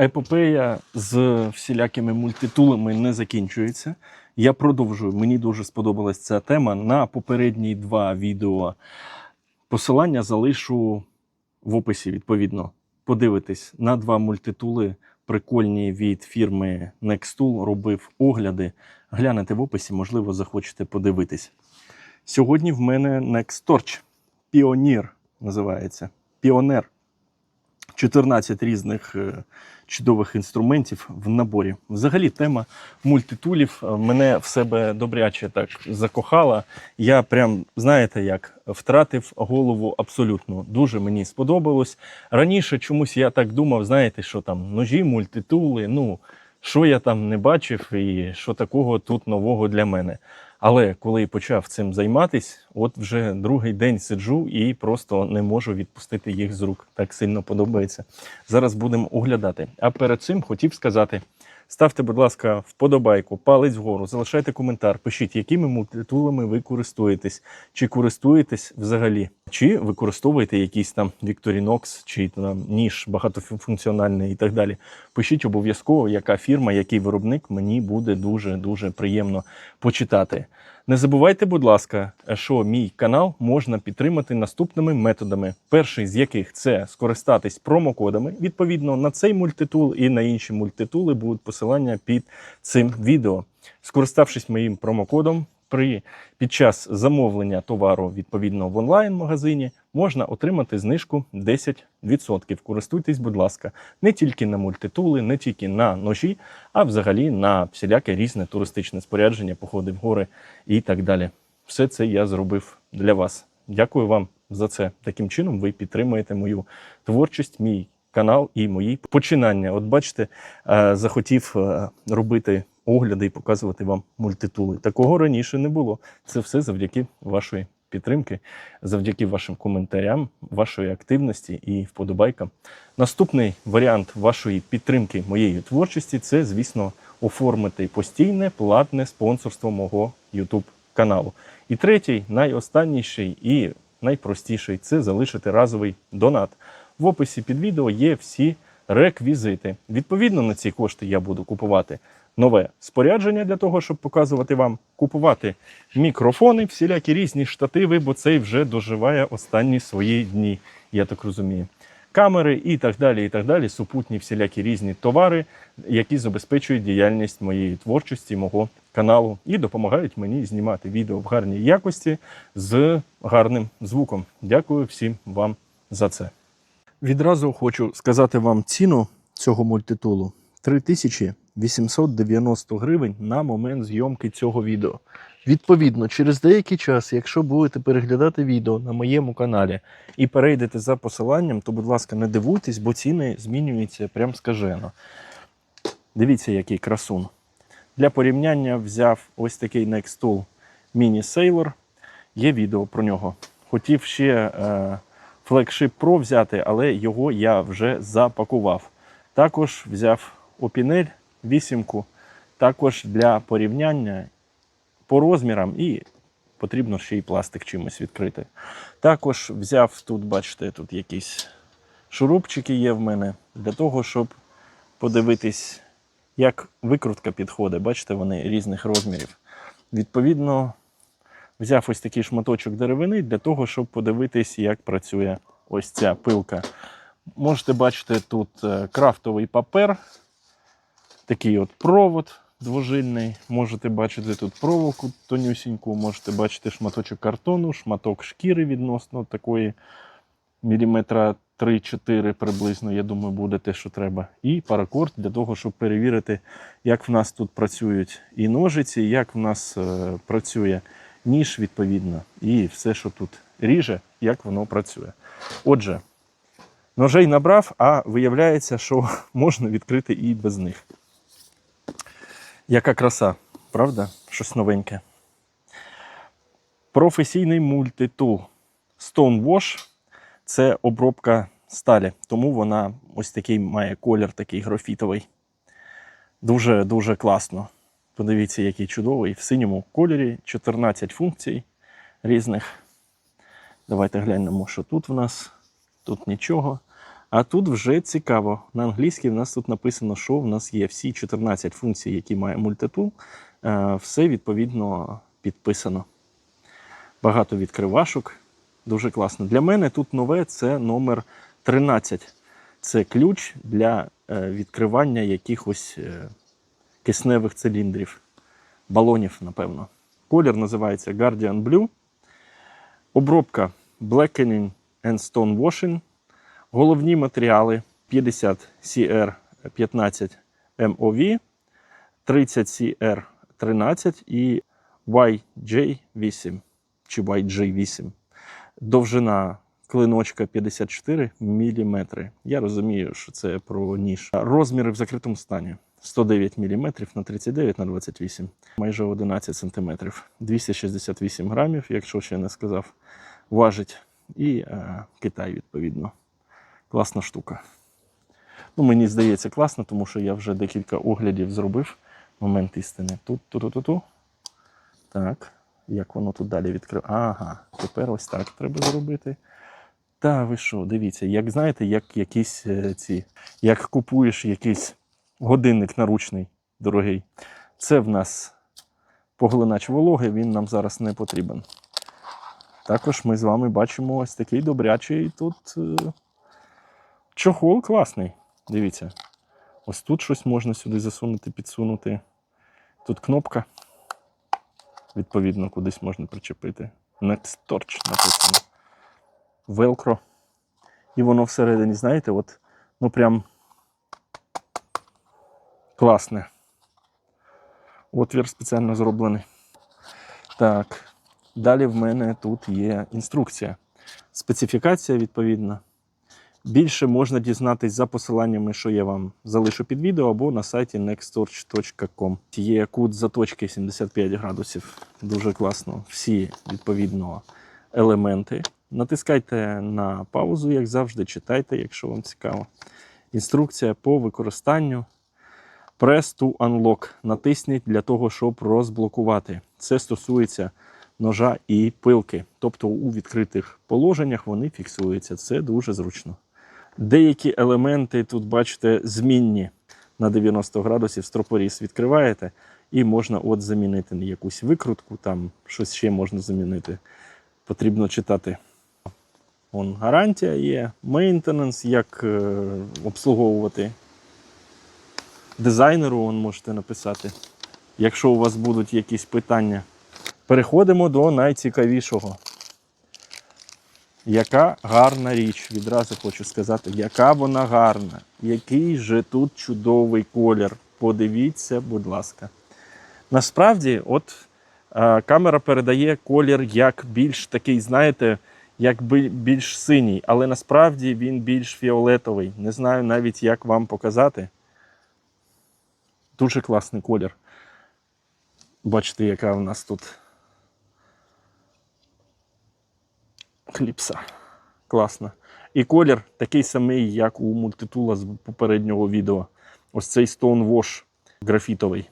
Епопея з всілякими мультитулами не закінчується. Я продовжую. Мені дуже сподобалась ця тема. На попередні два відео посилання залишу в описі, відповідно. Подивитись на два мультитули прикольні від фірми Nextool. Робив огляди. Глянете в описі, можливо, захочете подивитись. Сьогодні в мене Nextorch Pioneer називається. Піонер. 14 різних е, чудових інструментів в наборі. Взагалі, тема мультитулів е, мене в себе добряче так закохала. Я прям, знаєте, як втратив голову абсолютно. Дуже мені сподобалось. Раніше чомусь я так думав, знаєте, що там ножі, мультитули, ну. Що я там не бачив, і що такого тут нового для мене. Але коли почав цим займатись, от вже другий день сиджу і просто не можу відпустити їх з рук. Так сильно подобається. Зараз будемо оглядати. А перед цим хотів сказати: ставте, будь ласка, вподобайку, палець вгору, залишайте коментар, пишіть, якими мультитулами ви користуєтесь, чи користуєтесь взагалі, чи використовуєте якийсь там Victorinox, чи там ніж багатофункціональний і так далі. Пишіть обов'язково, яка фірма, який виробник, мені буде дуже дуже приємно почитати. Не забувайте, будь ласка, що мій канал можна підтримати наступними методами. Перший з яких це скористатись промокодами. Відповідно, на цей мультитул і на інші мультитули будуть посилання під цим відео. Скориставшись моїм промокодом, при під час замовлення товару відповідно в онлайн-магазині можна отримати знижку 10%. Користуйтесь, будь ласка, не тільки на мультитули, не тільки на ножі, а взагалі на всіляке різне туристичне спорядження, походи в гори і так далі. Все це я зробив для вас. Дякую вам за це. Таким чином ви підтримуєте мою творчість, мій канал і мої починання. От бачите, е, захотів е, робити огляди і показувати вам мультитули. Такого раніше не було. Це все завдяки вашої підтримки, завдяки вашим коментарям, вашої активності і вподобайкам. Наступний варіант вашої підтримки моєї творчості це, звісно, оформити постійне платне спонсорство мого YouTube каналу. І третій, найостанніший і найпростіший це залишити разовий донат. В описі під відео є всі реквізити. Відповідно на ці кошти я буду купувати нове спорядження для того, щоб показувати вам, купувати мікрофони, всілякі різні штативи, бо цей вже доживає останні свої дні, я так розумію. Камери і так далі, і так далі, супутні всілякі різні товари, які забезпечують діяльність моєї творчості, мого каналу, і допомагають мені знімати відео в гарній якості з гарним звуком. Дякую всім вам за це. Відразу хочу сказати вам ціну цього мультитулу 3890 гривень на момент зйомки цього відео. Відповідно, через деякий час, якщо будете переглядати відео на моєму каналі і перейдете за посиланням, то, будь ласка, не дивуйтесь, бо ціни змінюються прям скажено. Дивіться, який красун. Для порівняння взяв ось такий Nextool Mini Sailor. Є відео про нього. Хотів ще е, Flagship Pro взяти, але його я вже запакував. Також взяв Opinel 8, також для порівняння по розмірам і потрібно ще й пластик чимось відкрити. Також взяв тут, бачите, тут якісь шурупчики є в мене для того, щоб подивитись, як викрутка підходить. Бачите, вони різних розмірів. Відповідно, взяв ось такий шматочок деревини для того, щоб подивитись, як працює ось ця пилка. Можете бачити тут е, крафтовий папер, такий от провод двожильний. Можете бачити тут проволоку тонюсіньку, можете бачити шматочок картону, шматок шкіри відносно такої міліметра 3-4 приблизно, я думаю, буде те, що треба. І паракорд для того, щоб перевірити, як в нас тут працюють і ножиці, як в нас е, працює ніж, відповідно, і все, що тут ріже, як воно працює. Отже, ножей набрав, а виявляється, що можна відкрити і без них. Яка краса, правда? Щось новеньке. Професійний мультитул Stonewash це обробка сталі, тому вона ось такий має колір, такий графітовий. Дуже-дуже класно. Подивіться, який чудовий. В синьому кольорі 14 функцій різних. Давайте глянемо, що тут в нас. Тут нічого. А тут вже цікаво. На англійській в нас тут написано, що в нас є всі 14 функцій, які має мультитул. Е, Все відповідно підписано. Багато відкривашок. Дуже класно. Для мене тут нове це номер 13. Це ключ для е, відкривання якихось е, кисневих циліндрів, балонів, напевно. Колір називається Guardian Blue. Обробка Blackening and Stone Washing. Головні матеріали 50 CR 15 MOV, 30 CR 13 і YJ8 чи YJ8. Довжина клиночка 54 мм. Я розумію, що це про ніж. Розміри в закритому стані 109 мм на 39 на 28, майже 11 см. 268 грамів, якщо ще не сказав, важить. І е, Китай, відповідно. Класна штука. Ну, мені здається, класно, тому що я вже декілька оглядів зробив. Момент істини. Тут, тут, тут, тут. Так. Як воно тут далі відкрив? Ага, тепер ось так треба зробити. Та ви що, дивіться, як знаєте, як якісь е, ці, як купуєш якийсь годинник наручний, дорогий. Це в нас поглинач вологи, він нам зараз не потрібен. Також ми з вами бачимо ось такий добрячий тут е, чохол класний. Дивіться. Ось тут щось можна сюди засунути, підсунути. Тут кнопка. Відповідно, кудись можна причепити. Next Torch написано. Velcro. І воно всередині, знаєте, от, ну прям класне. Отвір спеціально зроблений. Так. Далі в мене тут є інструкція. Специфікація відповідна. Більше можна дізнатись за посиланнями, що я вам залишу під відео, або на сайті nexttorch.com. Є кут заточки 75 градусів. Дуже класно. Всі відповідно елементи. Натискайте на паузу, як завжди, читайте, якщо вам цікаво. Інструкція по використанню. Press to unlock. Натисніть для того, щоб розблокувати. Це стосується ножа і пилки. Тобто у відкритих положеннях вони фіксуються. Це дуже зручно. Деякі елементи тут, бачите, змінні на 90 градусів стропоріз відкриваєте, і можна от замінити якусь викрутку, там щось ще можна замінити. Потрібно читати. Вон гарантія є, мейнтенанс, як е, обслуговувати. Дизайнеру вон можете написати, якщо у вас будуть якісь питання. Переходимо до найцікавішого. Яка гарна річ, відразу хочу сказати, яка вона гарна, який же тут чудовий колір. Подивіться, будь ласка. Насправді, от е, камера передає колір як більш такий, знаєте, як більш синій, але насправді він більш фіолетовий. Не знаю навіть, як вам показати. Дуже класний колір. Бачите, яка в нас тут кліпса. Класно. І колір такий самий, як у мультитула з попереднього відео. Ось цей Stonewash графітовий.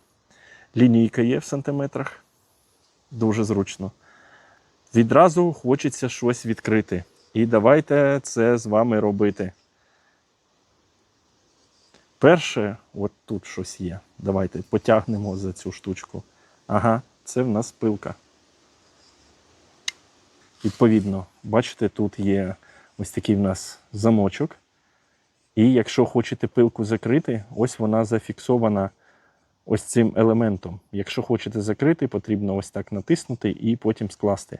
Лінійка є в сантиметрах. Дуже зручно. Відразу хочеться щось відкрити. І давайте це з вами робити. Перше, от тут щось є. Давайте потягнемо за цю штучку. Ага, це в нас пилка. Відповідно, бачите, тут є ось такий в нас замочок. І якщо хочете пилку закрити, ось вона зафіксована ось цим елементом. Якщо хочете закрити, потрібно ось так натиснути і потім скласти.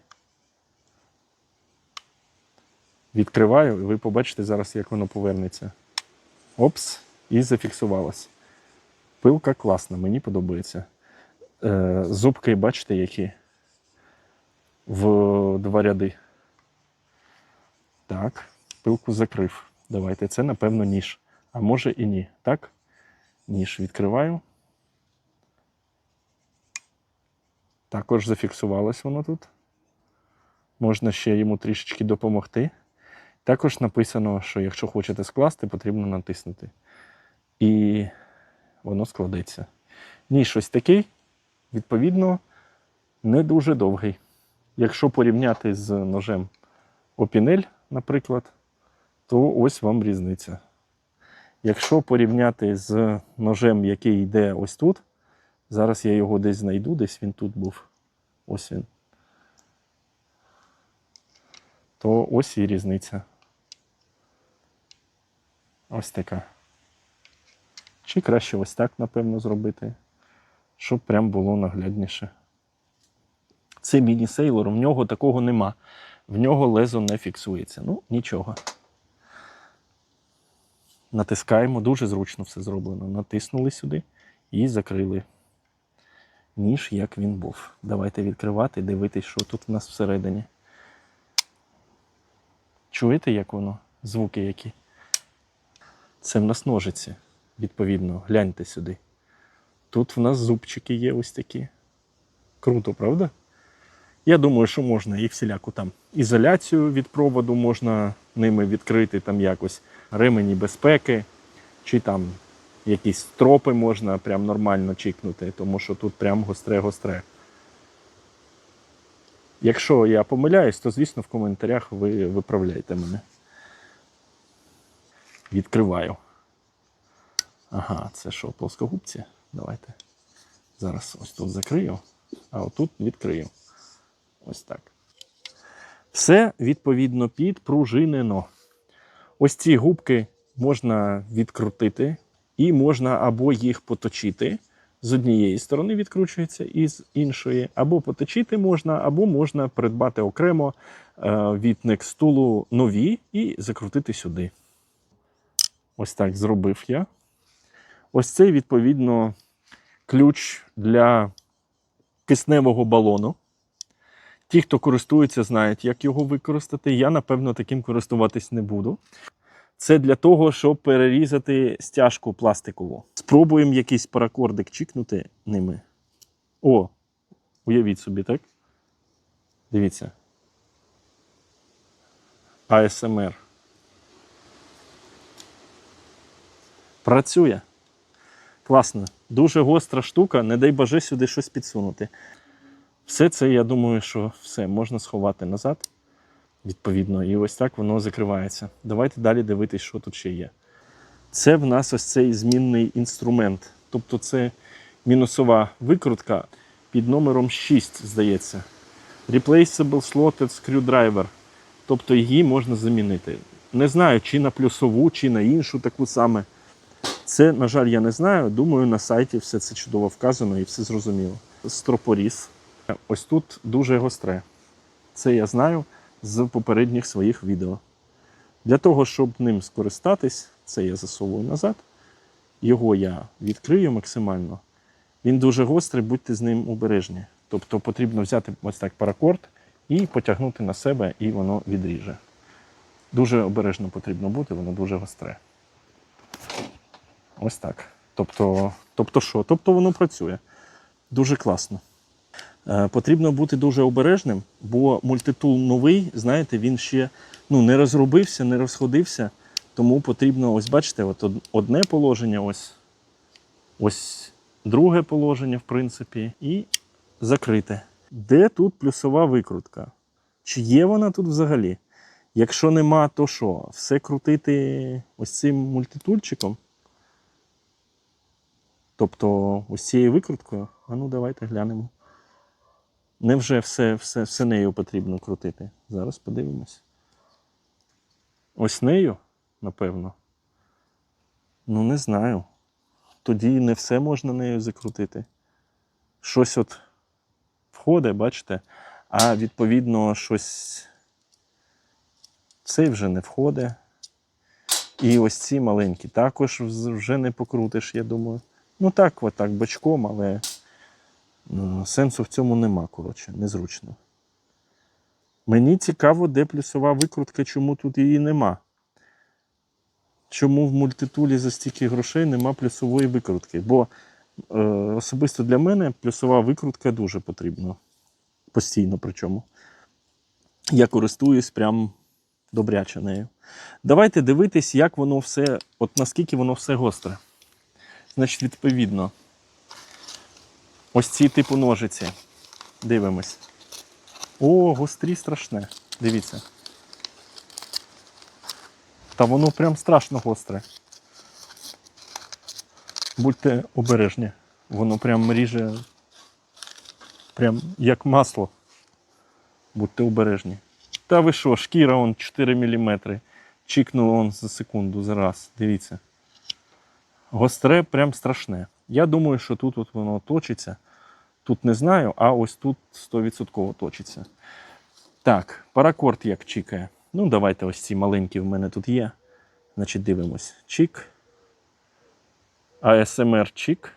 Відкриваю, і ви побачите зараз, як воно повернеться. Опс, і зафіксувалось. Пилка класна, мені подобається. Е, зубки, бачите, які в два ряди. Так, пилку закрив. Давайте, це, напевно, ніж. А може і ні. Так? Ніж відкриваю. Також зафіксувалось воно тут. Можна ще йому трішечки допомогти. Також написано, що якщо хочете скласти, потрібно натиснути. І воно складеться. Ніж ось такий, відповідно, не дуже довгий. Якщо порівняти з ножем Опінель, наприклад, то ось вам різниця. Якщо порівняти з ножем, який йде ось тут, зараз я його десь знайду, десь він тут був. Ось він. То ось і різниця. Ось така. Чи краще ось так, напевно, зробити, щоб прям було наглядніше. Це міні-сейлор, в нього такого нема. В нього лезо не фіксується. Ну, нічого. Натискаємо, дуже зручно все зроблено. Натиснули сюди і закрили. Ніж, як він був. Давайте відкривати, дивитись, що тут в нас всередині. Чуєте, як воно? Звуки які? Це в нас ножиці, відповідно. Гляньте сюди. Тут в нас зубчики є ось такі. Круто, правда? Я думаю, що можна і всіляку там ізоляцію від проводу можна ними відкрити, там якось ремені безпеки, чи там якісь стропи можна прям нормально чікнути, тому що тут прям гостре-гостре. Якщо я помиляюсь, то звісно в коментарях ви виправляйте мене. Відкриваю. Ага, це що, плоскогубці? Давайте. Зараз ось тут закрию, а отут відкрию. Ось так. Все відповідно підпружинено. Ось ці губки можна відкрутити, і можна або їх поточити. З однієї сторони відкручується і з іншої, або поточити можна, або можна придбати окремо е, від Nextool нові і закрутити сюди. Ось так зробив я. Ось це, відповідно, ключ для кисневого балону. Ті, хто користується, знають, як його використати. Я, напевно, таким користуватись не буду. Це для того, щоб перерізати стяжку пластикову. Спробуємо якийсь паракордик чікнути ними. О, уявіть собі, так? Дивіться. АСМР. Працює. Класно. Дуже гостра штука, не дай боже сюди щось підсунути. Все це, я думаю, що все можна сховати назад, відповідно, і ось так воно закривається. Давайте далі дивитись, що тут ще є. Це в нас ось цей змінний інструмент. Тобто це мінусова викрутка під номером 6, здається. Replaceable slotted screwdriver. Тобто її можна замінити. Не знаю, чи на плюсову, чи на іншу таку саме. Це, на жаль, я не знаю. Думаю, на сайті все це чудово вказано і все зрозуміло. Стропоріз. Ось тут дуже гостре. Це я знаю з попередніх своїх відео. Для того, щоб ним скористатись, це я засовую назад. Його я відкрию максимально. Він дуже гострий, будьте з ним обережні. Тобто потрібно взяти ось так паракорд і потягнути на себе, і воно відріже. Дуже обережно потрібно бути, воно дуже гостре. Ось так. Тобто, тобто що? Тобто воно працює. Дуже класно. Е, Потрібно бути дуже обережним, бо мультитул новий, знаєте, він ще ну, не розробився, не розходився. Тому потрібно, ось бачите, от одне положення, ось, ось друге положення, в принципі, і закрите. Де тут плюсова викрутка? Чи є вона тут взагалі? Якщо нема, то що? Все крутити ось цим мультитульчиком? Тобто ось цією викруткою? А ну давайте глянемо. Невже все, все, все нею потрібно крутити? Зараз подивимось. Ось нею, напевно. Ну, не знаю. Тоді не все можна нею закрутити. Щось от входить, бачите, а відповідно щось цей вже не входить. І ось ці маленькі також вже не покрутиш, я думаю. Ну так, от так, бочком, але сенсу в цьому нема, коротше, незручно. Мені цікаво, де плюсова викрутка, чому тут її нема. Чому в мультитулі за стільки грошей нема плюсової викрутки? Бо е, особисто для мене плюсова викрутка дуже потрібна. Постійно причому. Я користуюсь прям добряче нею. Давайте дивитись, як воно все, от наскільки воно все гостре. Значить, відповідно, ось ці типу ножиці. Дивимось. О, гострі страшне. Дивіться. Та воно прям страшно гостре. Будьте обережні. Воно прям ріже. Прям як масло. Будьте обережні. Та ви що, шкіра он 4 мм. Чікнуло он за секунду, за раз. Дивіться. Гостре прям страшне. Я думаю, що тут от воно точиться. Тут не знаю, а ось тут 100% точиться. Так, паракорд як чікає. Ну, давайте ось ці маленькі в мене тут є. Значить, дивимось. Чік. ASMR чік.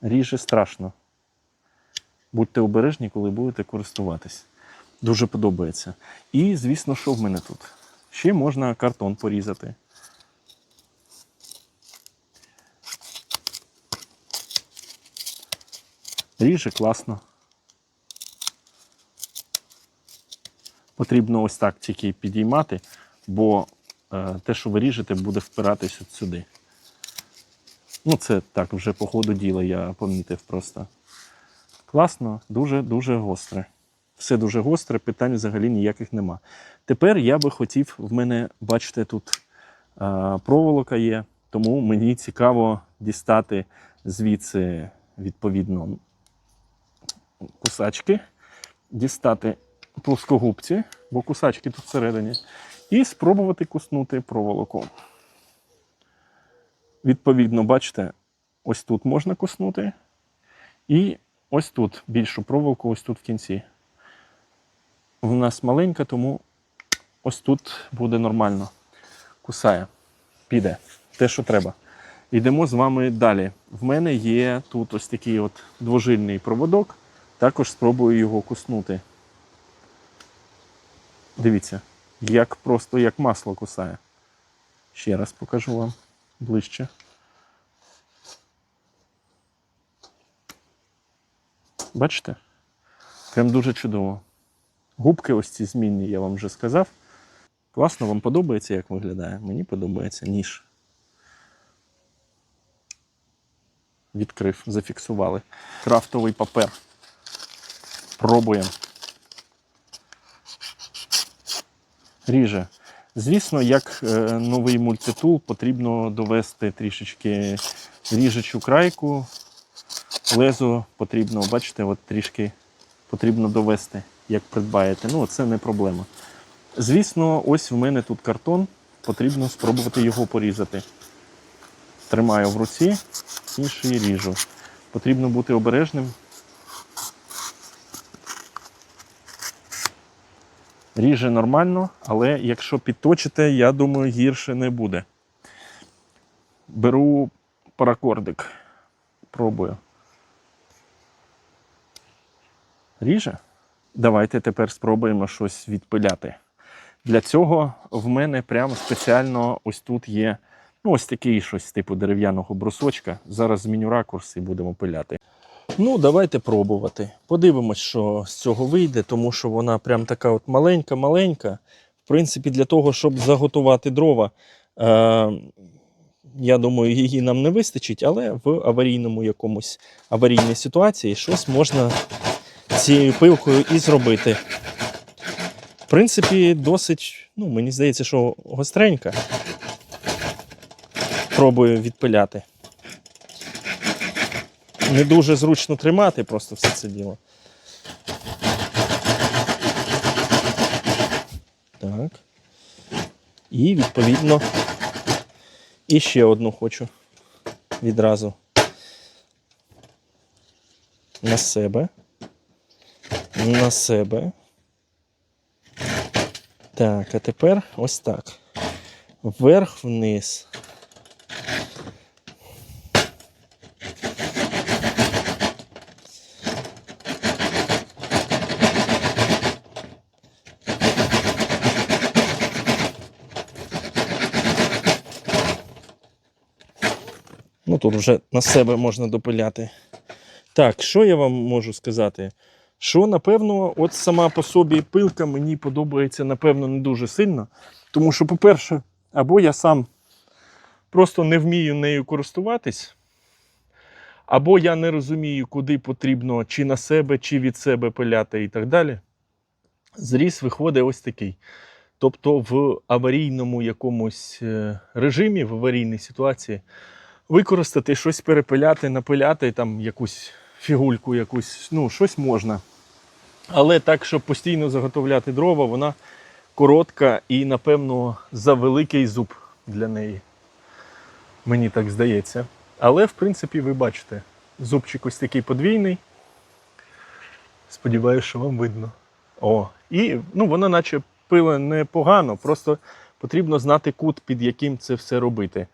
Ріже страшно. Будьте обережні, коли будете користуватись. Дуже подобається. І, звісно, що в мене тут? Ще можна картон порізати. Ріже класно. Потрібно ось так тільки підіймати, бо е, те, що ви ріжете, буде впиратись от сюди. Ну, це так, вже по ходу діла я помітив просто. Класно, дуже-дуже гостре. Все дуже гостре, питань взагалі ніяких нема. Тепер я би хотів, в мене, бачите, тут е, проволока є, тому мені цікаво дістати звідси відповідно кусачки, дістати плоскогубці, бо кусачки тут всередині, і спробувати куснути проволоку. Відповідно, бачите, ось тут можна куснути, і ось тут більшу проволоку, ось тут в кінці. У нас маленька, тому ось тут буде нормально. Кусає, піде те, що треба. Йдемо з вами далі. В мене є тут ось такий от двожильний проводок. Також спробую його куснути. Дивіться, як просто як масло кусає. Ще раз покажу вам ближче. Бачите? Прям дуже чудово. Губки ось ці змінні, я вам вже сказав. Класно, вам подобається, як виглядає? Мені подобається ніж. Відкрив, зафіксували. Крафтовий папер. Пробуємо. Ріже. Звісно, як е, новий мультитул, потрібно довести трішечки ріжучу крайку. Лезо потрібно, бачите, от трішки потрібно довести, як придбаєте. Ну, це не проблема. Звісно, ось в мене тут картон, потрібно спробувати його порізати. Тримаю в руці, інший ріжу. Потрібно бути обережним. Ріже нормально, але якщо підточите, я думаю, гірше не буде. Беру паракордик. Пробую. Ріже? Давайте тепер спробуємо щось відпиляти. Для цього в мене прямо спеціально ось тут є ну, ось такий щось типу дерев'яного брусочка. Зараз зміню ракурс і будемо пиляти. Ну, давайте пробувати. Подивимось, що з цього вийде, тому що вона прям така от маленька-маленька. В принципі, для того, щоб заготувати дрова, е- я думаю, її нам не вистачить, але в аварійному якомусь аварійній ситуації щось можна цією пилкою і зробити. В принципі, досить, ну, мені здається, що гостренька. Пробую відпиляти. Не дуже зручно тримати просто все це діло. Так. І відповідно і ще одну хочу відразу на себе. На себе. Так, а тепер ось так. Вверх тут вже на себе можна допиляти. Так, що я вам можу сказати? Що, напевно, от сама по собі пилка мені подобається, напевно, не дуже сильно. Тому що, по-перше, або я сам просто не вмію нею користуватись, або я не розумію, куди потрібно чи на себе, чи від себе пиляти і так далі. Зріз виходить ось такий. Тобто в аварійному якомусь е, режимі, в аварійній ситуації, використати щось перепиляти, напиляти, там якусь фігульку, якусь, ну, щось можна. Але так, щоб постійно заготовляти дрова, вона коротка і, напевно, за великий зуб для неї. Мені так здається. Але, в принципі, ви бачите, зубчик ось такий подвійний. Сподіваюсь, що вам видно. О, і ну, воно наче пиле непогано, просто потрібно знати кут, під яким це все робити.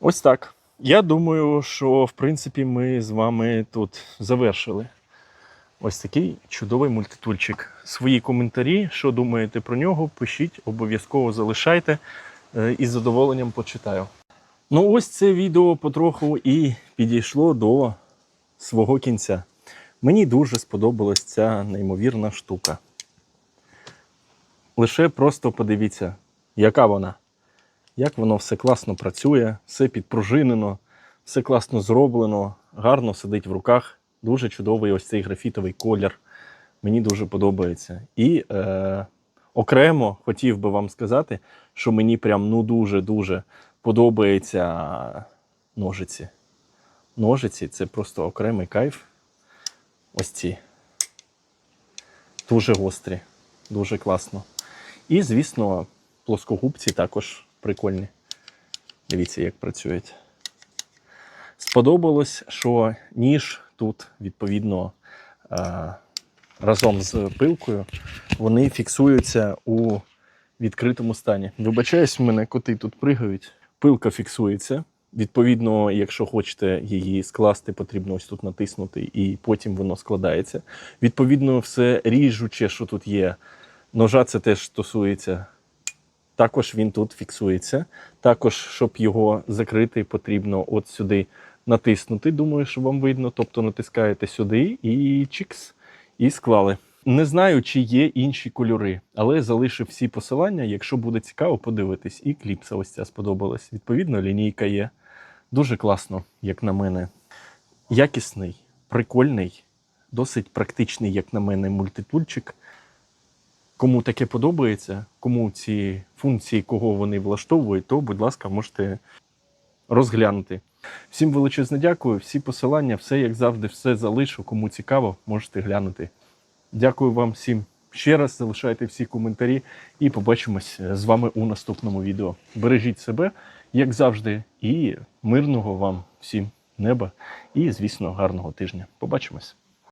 Ось так. Я думаю, що в принципі ми з вами тут завершили. Ось такий чудовий мультитульчик. Свої коментарі, що думаєте про нього, пишіть, обов'язково залишайте е, і з задоволенням почитаю. Ну, ось це відео потроху і підійшло до свого кінця. Мені дуже сподобалась ця неймовірна штука. Лише просто подивіться, яка вона. Як воно все класно працює, все підпружинено, все класно зроблено, гарно сидить в руках. Дуже чудовий ось цей графітовий колір. Мені дуже подобається. І е, окремо хотів би вам сказати, що мені прям ну дуже-дуже подобаються ножиці. Ножиці це просто окремий кайф. Ось ці. Дуже гострі, дуже класно. І, звісно, плоскогубці також прикольні. Дивіться, як працюють. Сподобалось, що ніж тут, відповідно, е, разом з пилкою, вони фіксуються у відкритому стані. Вибачаюсь, в мене коти тут пригають. Пилка фіксується. Відповідно, якщо хочете її скласти, потрібно ось тут натиснути, і потім воно складається. Відповідно, все ріжуче, що тут є. Ножа це теж стосується. Також він тут фіксується. Також, щоб його закрити, потрібно от сюди натиснути. Думаю, що вам видно. Тобто натискаєте сюди і чікс, і склали. Не знаю, чи є інші кольори, але залишив всі посилання. Якщо буде цікаво, подивитись. І кліпса ось ця сподобалась. Відповідно, лінійка є. Дуже класно, як на мене. Якісний, прикольний, досить практичний, як на мене, мультитульчик. Кому таке подобається, кому ці функції, кого вони влаштовують, то, будь ласка, можете розглянути. Всім величезне дякую, всі посилання, все як завжди, все залишу. Кому цікаво, можете глянути. Дякую вам всім ще раз. Залишайте всі коментарі і побачимось з вами у наступному відео. Бережіть себе, як завжди, і мирного вам всім неба, і, звісно, гарного тижня. Побачимось.